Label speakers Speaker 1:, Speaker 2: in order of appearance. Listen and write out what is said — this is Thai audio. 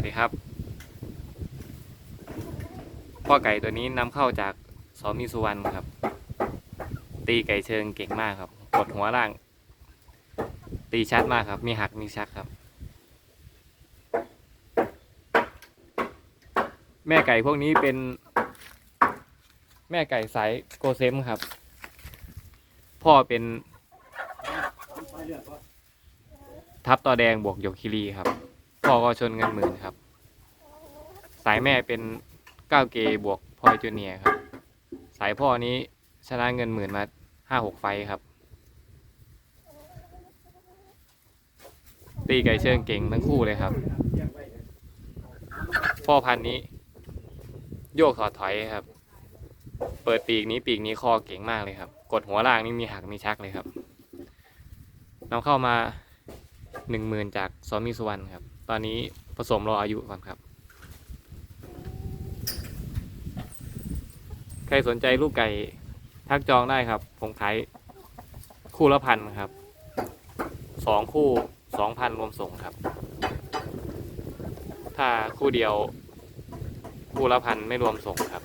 Speaker 1: วัสดีครับพ่อไก่ตัวนี้นำเข้าจากสอมีสุวรรณครับ ตีไก่เชิงเก่งมากครับกดหัวล่าง ตีชัดมากครับ มีหักมีชักครับ แม่ไก่พวกนี้เป็น แม่ไก่สายโกเซมครับ พ่อเป็น ทับต่อแดงบวกหยกคิรีครับ พ่อก็ชนเงินหมื่นครับ สายแม่เป็นก้าวเกบวกพอยจูเนียครับ สายพ่อนี้ชนะเงินหมื่นมาห้าหกไฟครับ ตีไก่เชิงเก่งทั้งคู่เลยครับ พ่อพันนี้ โยกถอดถอยครับ เปิดปีกนี้ปีกนี้คอเก่งมากเลยครับ กดหัวล่างนี่มีหักมีชักเลยครับนำเข้ามาหนึ่งหมื่นจากซอมมิสุวรรณครับ ตอนนี้ผสมรออายุก่อนครับ ใครสนใจลูกไก่ทักจองได้ครับ ผมขายคู่ละพันครับ สองคู่สองพันรวมส่งครับ ถ้าคู่เดียว คู่ละพันไม่รวมส่งครับ